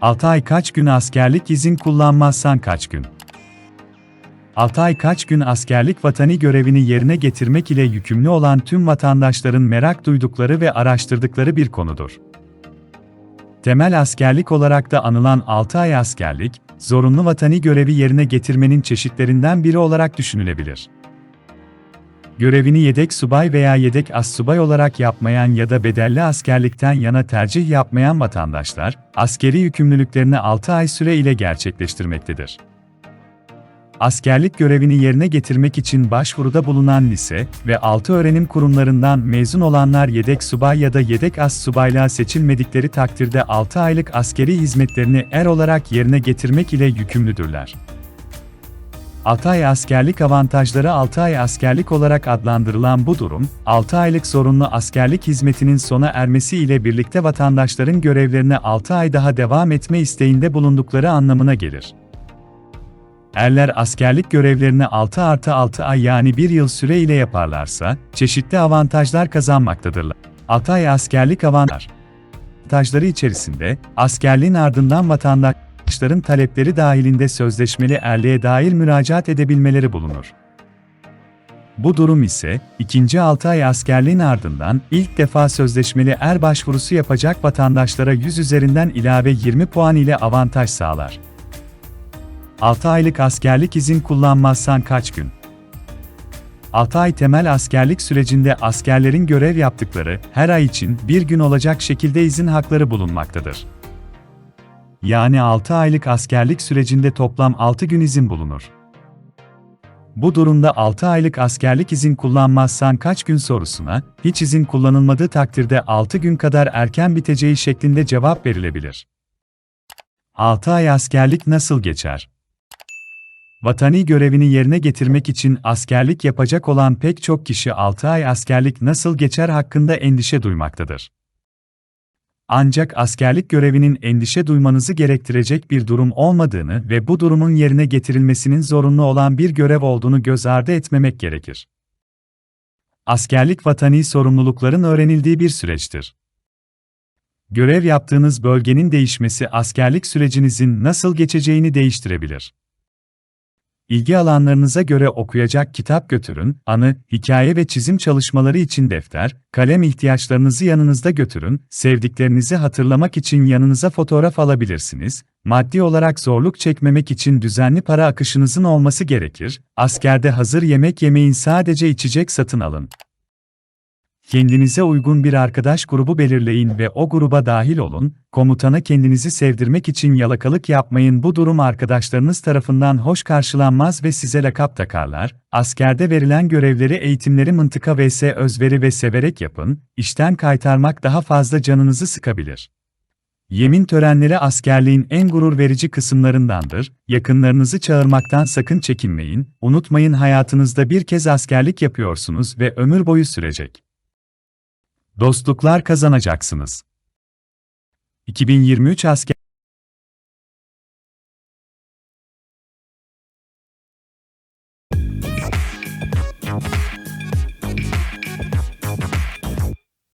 6 ay kaç gün askerlik izin kullanmazsan kaç gün? 6 ay kaç gün askerlik vatani görevini yerine getirmek ile yükümlü olan tüm vatandaşların merak duydukları ve araştırdıkları bir konudur. Temel askerlik olarak da anılan 6 ay askerlik, zorunlu vatani görevi yerine getirmenin çeşitlerinden biri olarak düşünülebilir. Görevini yedek subay veya yedek assubay olarak yapmayan ya da bedelli askerlikten yana tercih yapmayan vatandaşlar, askeri yükümlülüklerini 6 ay süre ile gerçekleştirmektedir. Askerlik görevini yerine getirmek için başvuruda bulunan lise ve altı öğrenim kurumlarından mezun olanlar yedek subay ya da yedek as subaylığa seçilmedikleri takdirde 6 aylık askeri hizmetlerini er olarak yerine getirmek ile yükümlüdürler. 6 ay askerlik avantajları 6 ay askerlik olarak adlandırılan bu durum, 6 aylık zorunlu askerlik hizmetinin sona ermesi ile birlikte vatandaşların görevlerine 6 ay daha devam etme isteğinde bulundukları anlamına gelir. Erler askerlik görevlerini 6 artı 6 ay yani 1 yıl süre ile yaparlarsa, çeşitli avantajlar kazanmaktadırlar. 6 ay askerlik avantaj. Avantajları içerisinde, askerliğin ardından vatandaşların talepleri dahilinde sözleşmeli erliğe dair müracaat edebilmeleri bulunur. Bu durum ise, ikinci 6 ay askerliğin ardından ilk defa sözleşmeli er başvurusu yapacak vatandaşlara 100 üzerinden ilave 20 puan ile avantaj sağlar. 6 aylık askerlik izin kullanmazsan kaç gün? 6 ay temel askerlik sürecinde askerlerin görev yaptıkları her ay için bir gün olacak şekilde izin hakları bulunmaktadır. Yani 6 aylık askerlik sürecinde toplam 6 gün izin bulunur. Bu durumda 6 aylık askerlik izin kullanmazsan kaç gün sorusuna, hiç izin kullanılmadığı takdirde 6 gün kadar erken biteceği şeklinde cevap verilebilir. 6 ay askerlik nasıl geçer? Vatani görevini yerine getirmek için askerlik yapacak olan pek çok kişi 6 ay askerlik nasıl geçer hakkında endişe duymaktadır. Ancak askerlik görevinin endişe duymanızı gerektirecek bir durum olmadığını ve bu durumun yerine getirilmesinin zorunlu olan bir görev olduğunu göz ardı etmemek gerekir. Askerlik vatani sorumlulukların öğrenildiği bir süreçtir. Görev yaptığınız bölgenin değişmesi askerlik sürecinizin nasıl geçeceğini değiştirebilir. İlgi alanlarınıza göre okuyacak kitap götürün, anı, hikaye ve çizim çalışmaları için defter, kalem ihtiyaçlarınızı yanınızda götürün, sevdiklerinizi hatırlamak için yanınıza fotoğraf alabilirsiniz, maddi olarak zorluk çekmemek için düzenli para akışınızın olması gerekir, askerde hazır yemek yemeyin sadece içecek satın alın. Kendinize uygun bir arkadaş grubu belirleyin ve o gruba dahil olun, komutana kendinizi sevdirmek için yalakalık yapmayın. Bu durum arkadaşlarınız tarafından hoş karşılanmaz ve size lakap takarlar, askerde verilen görevleri eğitimleri mıntıka vs özveri ve severek yapın, işten kaytarmak daha fazla canınızı sıkabilir. Yemin törenleri askerliğin en gurur verici kısımlarındandır, yakınlarınızı çağırmaktan sakın çekinmeyin, unutmayın hayatınızda bir kez askerlik yapıyorsunuz ve ömür boyu sürecek. Dostluklar kazanacaksınız. 2023 asker